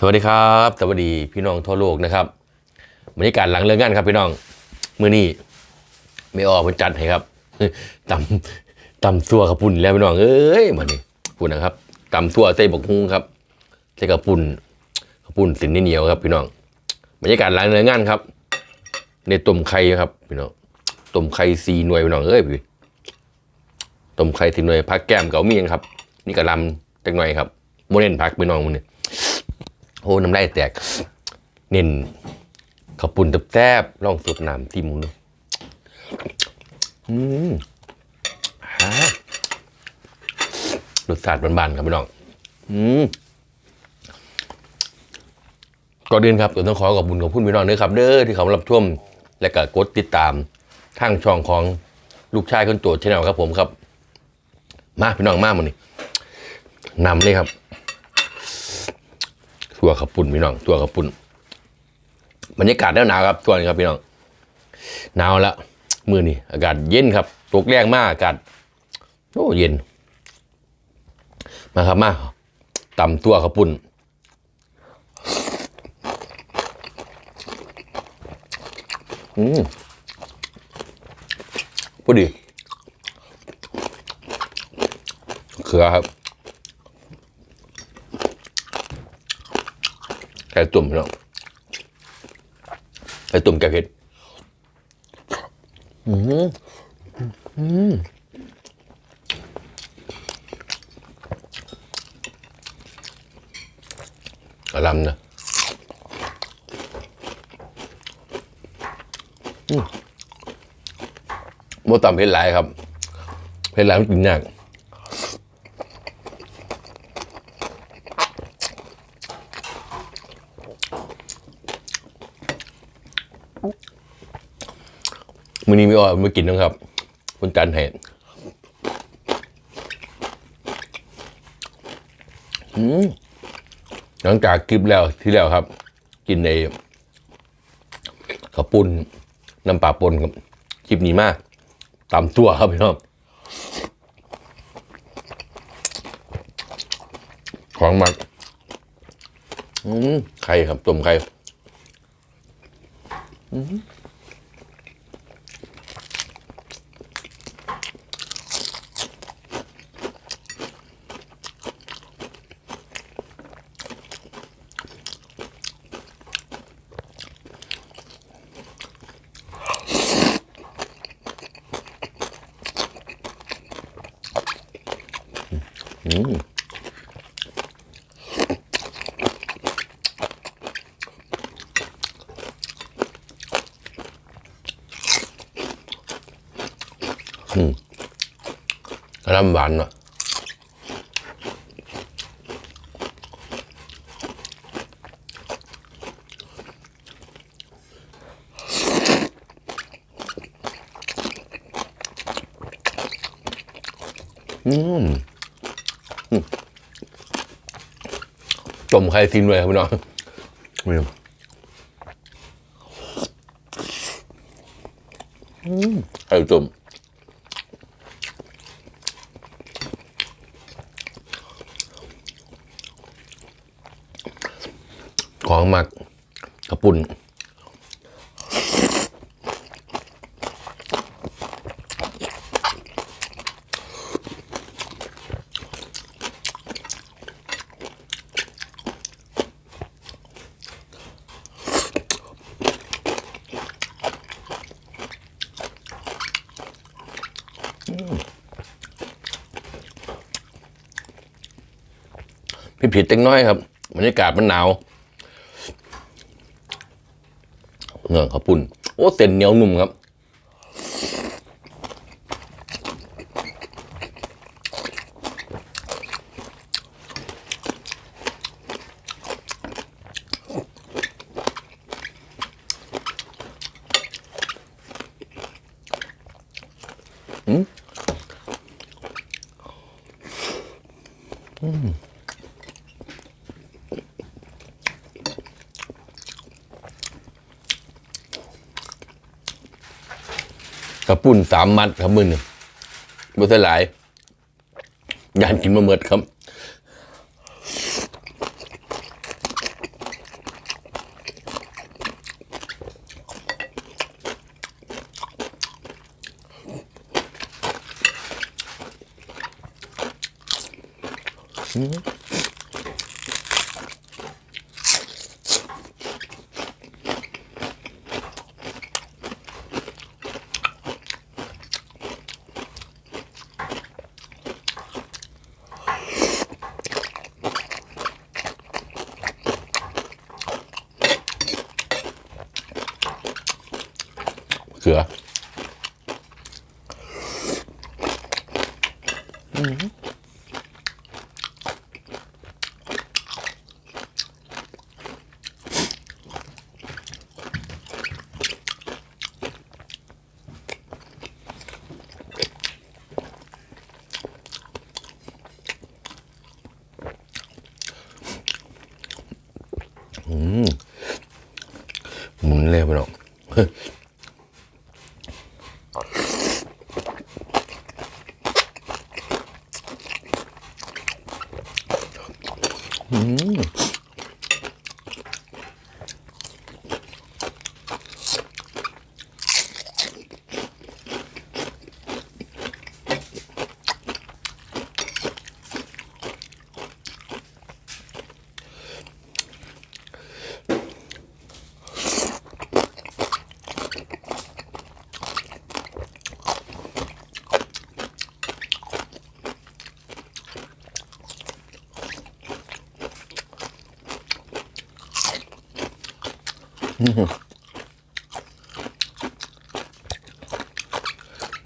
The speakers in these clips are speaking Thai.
สวัสดีครับสวัสดีพี่น้องทั่วโลกนะครับบรรยากาศหลังเลิกงานครับพี่น้องมื้อนี้ไม่ออกมันจัดให้ครับตำตำซัวกระปุ่นแล้วพี่น้องเอ้ยมานี่ปุ่นนะครับตำซัวใส่บกฮุ้งครับใส่กระปุ่นกระปุ่นสินเหนียวครับ พี่น้องบรรยากาศหลังเลิกงานครับในต้มไข่ครับพี่น้องต้มไข่สีหน่วยพี่น้องเอ้ยพี่ต้มไข่สีหน่วยพักแก้มเกาเมียงครับ นี่กระลำจักหน่อยครับโมเน้นพักพี่น้องมันนี่ โอ้น้ำลายแตก เน้นข้าวปุ่นแซ่บๆลองสดน้ำที่มุงดูอืมฮะรสชาติบานๆครับพี่น้องอืมก่อนอื่นครับต้องขอขอบคุณขอบคุณพี่น้องด้วยครับ เด้อที่เขารับชมและก็กดติดตามทางช่องของลูกชายคนโตชแนลครับผมครับ มาพี่น้องมาหมดนี่นำเลยครับ ตัวขับปุ่นพี่น้อง ตัวขับปุ่นบรรยากาศหนาวครับตัวนี้ครับพี่น้องหนาวแล้วมือนี่อากาศเย็นครับตกแรงมากอากาศโอ้เย็น มาครับมาตำตัวขับปุ่นอืมพอดีเขือครับ ไก่ตุ่มพี่น้องไก่ตุ่มแกงเผ็ดอืมอืมอลัมนะอืมโมตำเผ็ดหลายครับ เผ็ดหลายมันกินยาก มือนี้ไม่ออกมากินนะครับ คุณจันให้อืมหลังจากคลิปแล้วที่แล้วครับ กินในข้าวปุ้นน้ำปลาปนครับคลิปนี้มากตามตัวครับพี่น้องของมักไข่ครับต้มไข่ อืมอืมน้ำหวานอะอื มต้มไข่ซีนเลยครับพี่น้องนี่อืมไข่ต้มของหมักกระปุ่น พี่ผิดเล็กน้อยครับบรรยากาศมันหนาวเงื่อข้าวปุ้นโอ้เส้นเหนียวนุ่มครับ กระปุ่นสามมัดครับมือหนึ่งบุษหลายยานกินมาเมิดครับ อืมหมุนเลยไปหรอก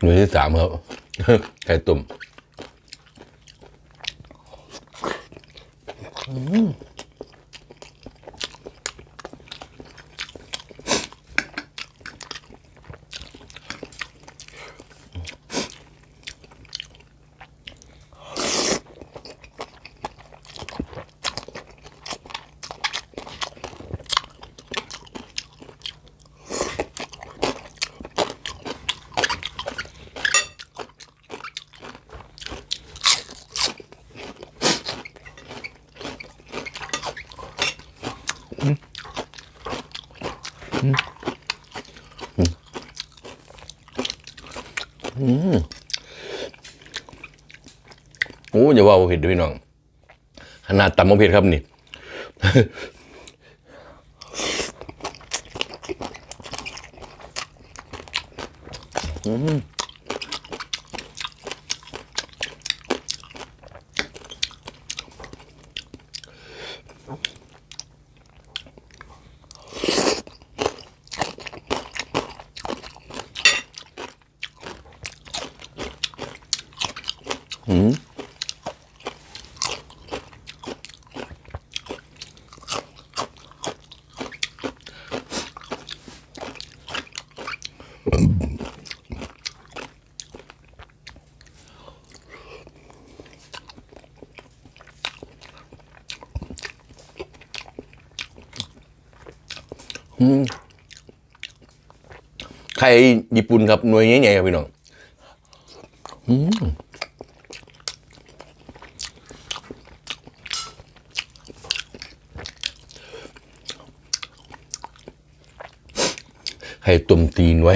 หน่วยที่สามครับ ไข่ตุ่ม โอ้อย่าว่าเผ็ดด้วยพี่น้องขนาดตำมะเผ็ดครับนี่อืม ไข่ญี่ปุ่นครับหน่วยใหญ่ๆครับพี่น้องไข่ตุ่มตีนไว้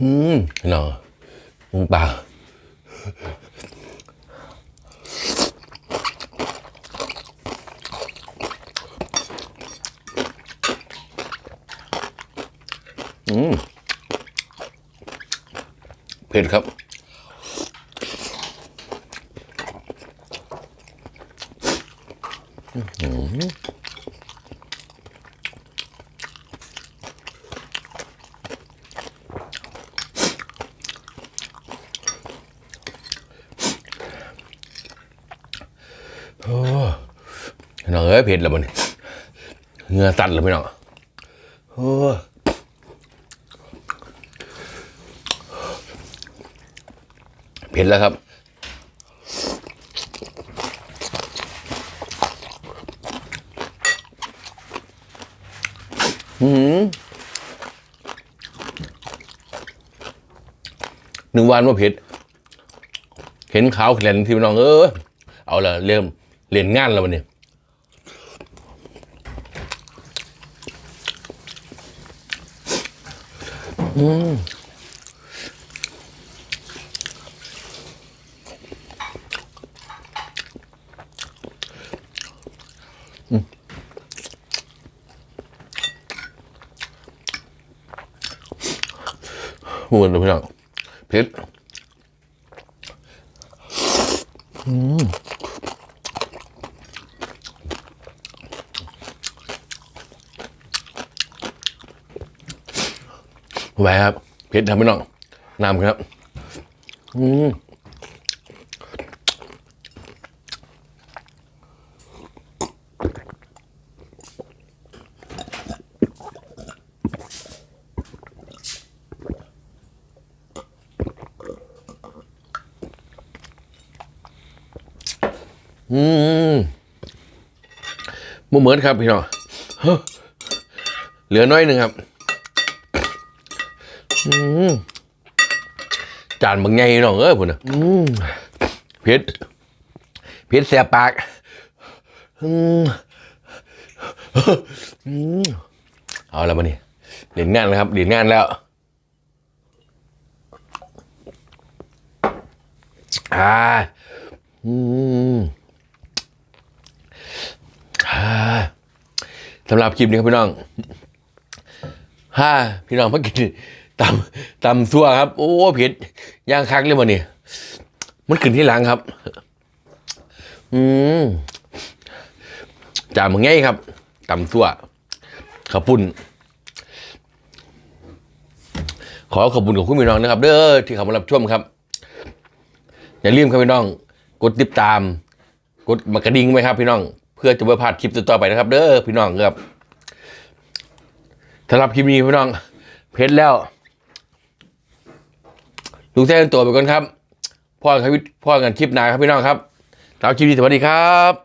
อืมพี่น้องมึงปลาอืมเผ็ดครับ โอ้พี่ น้องเอ้ยเผ็ดแล้วมันเหงื่อตัดเลยพี่น้องโอ้เผ็ดแล้วครับอืมหนึ่งวันว่าเผ็ด เห็นขาวแข็งที่พี่น้องเออเอาละเริ่มเรียนงานแล้ววันนี้ อืมอืมเหมือนเลยพี่น้องเผ็ดไหว ครับเผ็ดทำไม่น้องน้ำครับ อืมอืมบ่เหมือนครับพี่น้องเหลือน้อยหนึ่งครับ จานบางไงน้องเอ้ยพุ่นน่ะอืมเผ็ดเผ็ดแสบปากอืมอืมเอาแล้วมานี่เรียนงานแล้วครับเรียนงานแล้วอ่าอืมอ่าสำหรับคลิปนี้ครับพี่น้องฮ่าพี่น้องมากิน ตำตำซัวครับ โอ้เผ็ดย่างคักเลยมันนี่มันขึ้นที่หลังครับ อืมจานมันง่ายครับตำซัวข้าวปุ้นขอขอบคุณกับคุณพี่น้องนะครับ เด้อที่เข้ามารับชมครับ อย่าลืมครับพี่น้อง กดติดตาม กดมากระดิ่งไว้ครับพี่น้อง เพื่อจะไม่พลาดคลิปต่อไปนะครับ เด้อพี่น้องครับสำหรับคลิปนี้พี่น้อง เพชรแล้ว ลุงแท้ตัวไปก่อนครับพ่อกันพ่อกันคลิปหนาครับพี่น้องครับสำหรับคลิปนี้สวัสดีครับ